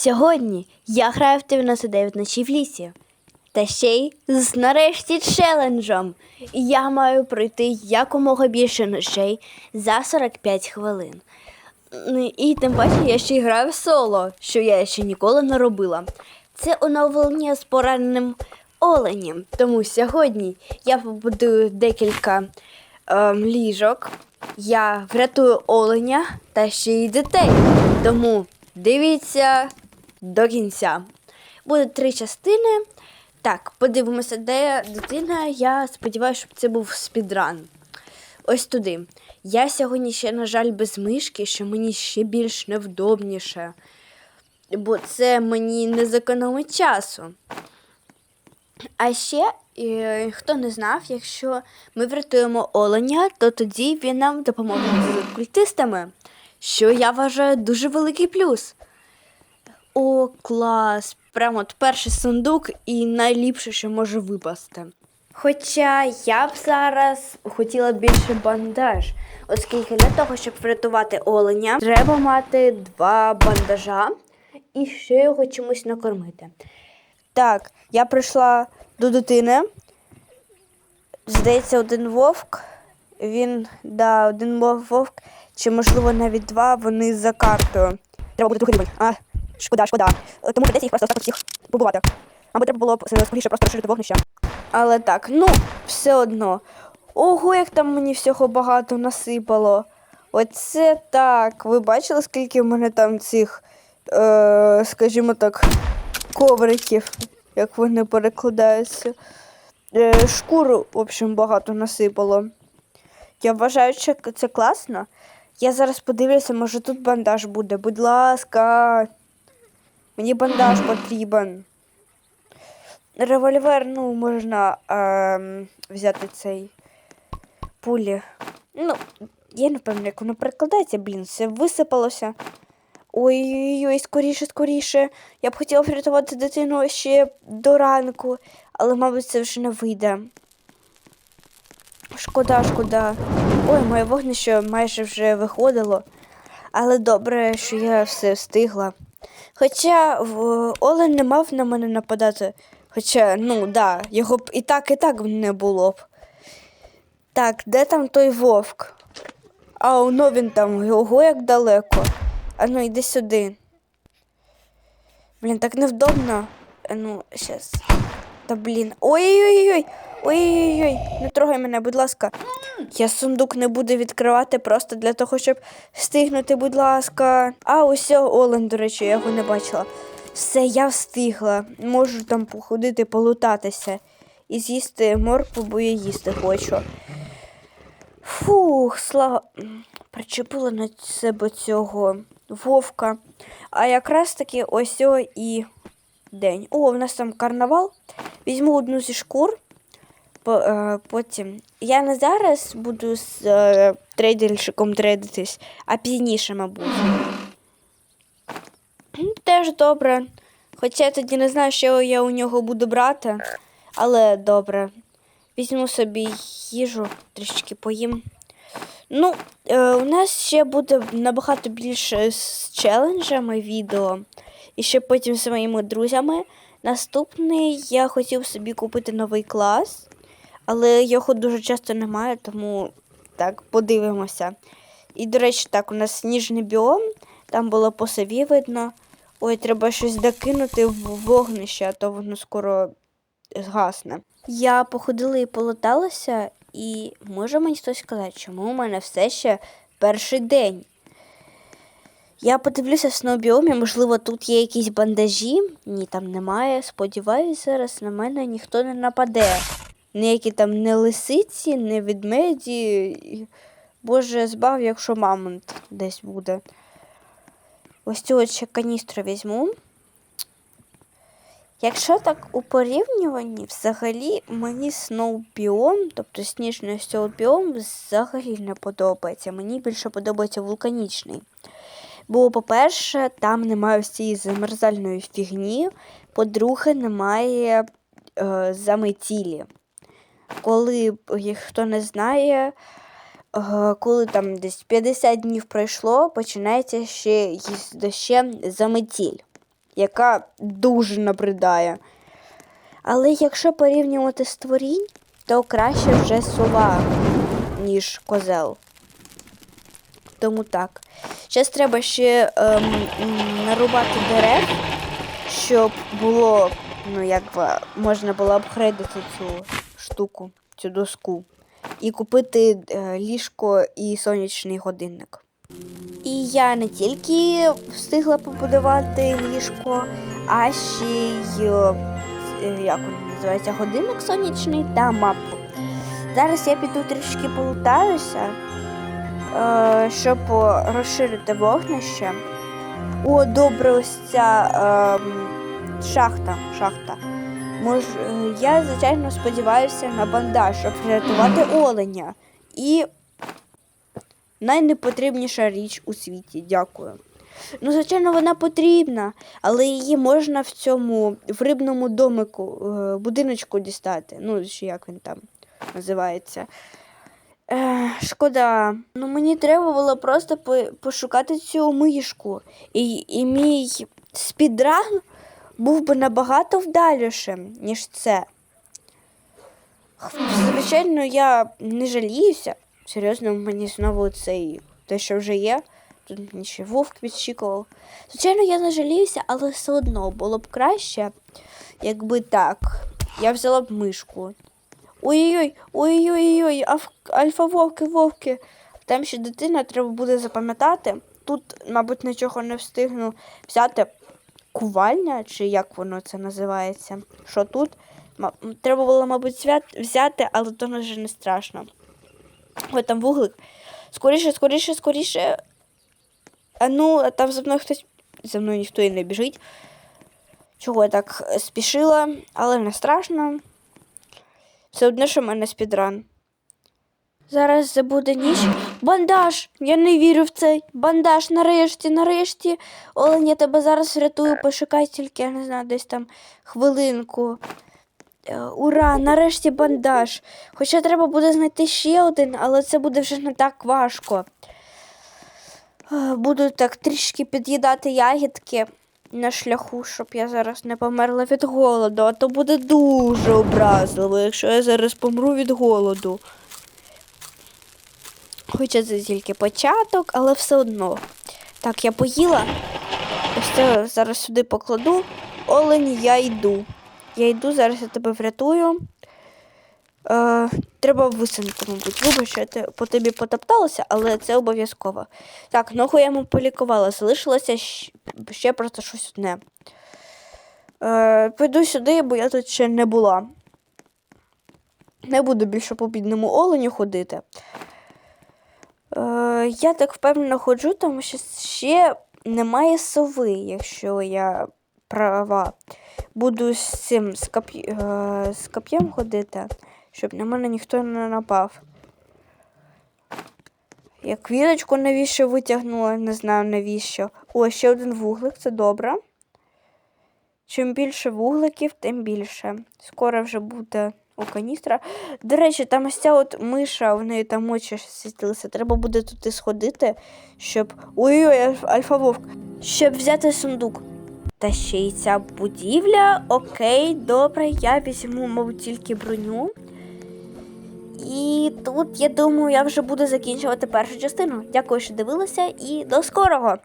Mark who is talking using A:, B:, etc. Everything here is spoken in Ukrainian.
A: Сьогодні я граю в 99 ночі в лісі. Та ще й з нарешті челенджем. Я маю пройти якомога більше ночей за 45 хвилин. Ну, І тим паче я ще й граю в соло, що я ще ніколи не робила. Це оновлення з пораненим оленем. Тому сьогодні я побудую декілька ем, ліжок. Я врятую оленя та ще й дітей. Тому дивіться до кінця. Буде три частини. Так, подивимося, де дитина. Я сподіваюся, щоб це був спідран. Ось туди. Я сьогодні ще, на жаль, без мишки, що мені ще більш невдобніше. Бо це мені не зекономить часу. А ще, е, хто не знав, якщо ми врятуємо оленя, то тоді він нам допоможе з культистами, що я вважаю дуже великий плюс. О, клас! Прямо от перший сундук і найліпше, що може випасти. Хоча я б зараз хотіла більше бандаж, оскільки для того, щоб врятувати оленя, треба мати два бандажа і ще його чимось накормити. Так, я прийшла до дитини. Здається, один вовк. Він, да, один вовк, чи можливо навіть два, вони за картою. Треба буде рівень. А, шкода, шкода. Е, Тому придеться їх просто так всіх побувати. Мабуть, треба було б е, скоріше просто розширити вогнище. Але так, ну, все одно. Ого, як там мені всього багато насипало. Оце так. Ви бачили, скільки в мене там цих, е, скажімо так, ковриків, як вони перекладаються. Е, шкуру, в общем, багато насипало. Я вважаю, що це класно. Я зараз подивлюся, може тут бандаж буде. Будь ласка. Мені бандаж потрібен. Револьвер, ну, можна ем, взяти цей пулі. Ну, я не пам'ятаю, як воно перекладається, блін, все висипалося. Ой-ой-ой, скоріше, скоріше. Я б хотіла врятувати дитину ще до ранку, але, мабуть, це вже не вийде. Шкода, шкода. Ой, моє вогнище майже вже виходило. Але добре, що я все встигла. Хоча Олен не мав на мене нападати. Хоча, ну да, його б і так, і так не було б. Так, де там той вовк? А воно він там, його як далеко. А ну йди сюди. Блін, так невдобно. Ну, щас. Та блін. Ой-ой-ой. Ой-ой-ой. Не трогай мене, будь ласка. Я сундук не буду відкривати просто для того, щоб встигнути, будь ласка. А, ось Олен, до речі, я його не бачила. Все, я встигла. Можу там походити, полутатися і з'їсти моркву, бо я їсти хочу. Фух, слава. Причепила на себе цього вовка. А якраз таки ось і день. О, в нас там карнавал. Візьму одну зі шкур. Е, потім. Я не зараз буду з е, трейдерщиком трейдитись, а пізніше, мабуть. Теж добре. Хоча я тоді не знаю, що я у нього буду брати, але добре. Візьму собі їжу, трішечки поїм. Ну, е, у нас ще буде набагато більше з челенджами відео. І ще потім з моїми друзями. Наступний я хотів собі купити новий клас, але його дуже часто немає, тому так, подивимося. І, до речі, так, у нас сніжний біом, там було по сові видно. Ой, треба щось докинути в вогнище, а то воно скоро згасне. Я походила і полоталася, і може мені хтось сказати, чому у мене все ще перший день. Я подивлюся в сноубіомі, можливо, тут є якісь бандажі. Ні, там немає. Сподіваюсь, зараз на мене ніхто не нападе. Ніякі там не лисиці, не ведмеді. Боже, збав, якщо мамонт десь буде. Ось цю ще каністру візьму. Якщо так у порівнюванні, взагалі мені сноубіом, тобто сніжний сноубіом, взагалі не подобається. Мені більше подобається вулканічний. Бо, по-перше, там немає ось цієї замерзальної фігні. По-друге, немає е, заметілі. Коли, е, хто не знає, е, коли там десь 50 днів пройшло, починається ще дощем заметіль. яка дуже набридає. Але якщо порівнювати створінь, то краще вже сова, ніж козел. Тому так. Зараз треба ще ем, нарубати дерев, щоб було, ну як можна було апгрейдити цю штуку, цю доску. І купити е, ліжко і сонячний годинник. І я не тільки встигла побудувати ліжко, а ще й е, е, як він називається, годинник сонячний та мапу. Зараз я піду трішки полутаюся, щоб розширити вогнище. О, добре, ось ця е, шахта. шахта. Мож, е, я, звичайно, сподіваюся на бандаж, щоб врятувати оленя. І найнепотрібніша річ у світі. Дякую. Ну, звичайно, вона потрібна, але її можна в цьому в рибному домику, е, будиночку дістати. Ну, чи як він там називається. Е, шкода. Ну, мені треба було просто по- пошукати цю мишку. І, і мій спідран був би набагато вдалішим, ніж це. Звичайно, я не жаліюся. Серйозно, мені знову цей те, що вже є. Тут мені ще вовк відчікував. Звичайно, я не жаліюся, але все одно було б краще, якби так. Я взяла б мишку. Ой-ой-ой, ой-ой-ой, альфа вовки, вовки. Там ще дитина, треба буде запам'ятати. Тут, мабуть, нічого не встигну взяти. Кувальня, чи як воно це називається? Що тут? Треба було, мабуть, свят- взяти, але то вже не страшно. Ой, там вуглик. Скоріше, скоріше, скоріше. А ну, там за мною хтось. За мною ніхто і не біжить. Чого я так спішила, але не страшно. Все одно, що в мене спідран. Зараз забуде ніч. Бандаж! Я не вірю в цей. Бандаж, нарешті, нарешті. Олень, я тебе зараз врятую, пошукай тільки, я не знаю, десь там хвилинку. Е, Ура, нарешті бандаж. Хоча треба буде знайти ще один, але це буде вже не так важко. Е, Буду так трішки під'їдати ягідки на шляху, щоб я зараз не померла від голоду, а то буде дуже образливо, якщо я зараз помру від голоду. Хоча це тільки початок, але все одно. Так, я поїла. Ось це зараз сюди покладу. Олень, я йду. Я йду, зараз я тебе врятую. Е, треба висинку, мабуть. Вибач, що я по тобі потопталася, але це обов'язково. Так, ногу я йому полікувала, залишилося ще просто щось одне. Е, пойду сюди, бо я тут ще не була. Не буду більше по бідному оленю ходити. Е, я так впевнено ходжу, тому що ще немає сови, якщо я права. Буду з цим з, коп'y, е, з коп'єм ходити, щоб на мене ніхто не напав. Я квіточку навіщо витягнула, не знаю навіщо. О, ще один вуглик, це добре. Чим більше вугликів, тим більше. Скоро вже буде у каністра. До речі, там ось ця от миша, в неї там очі світилися. Треба буде туди сходити, щоб. Ой-ой, альфа-вовк. Щоб взяти сундук. Та ще й ця будівля. Окей, добре, я візьму, мабуть, тільки броню. І тут, я думаю, я вже буду закінчувати першу частину. Дякую, що дивилися, і до скорого!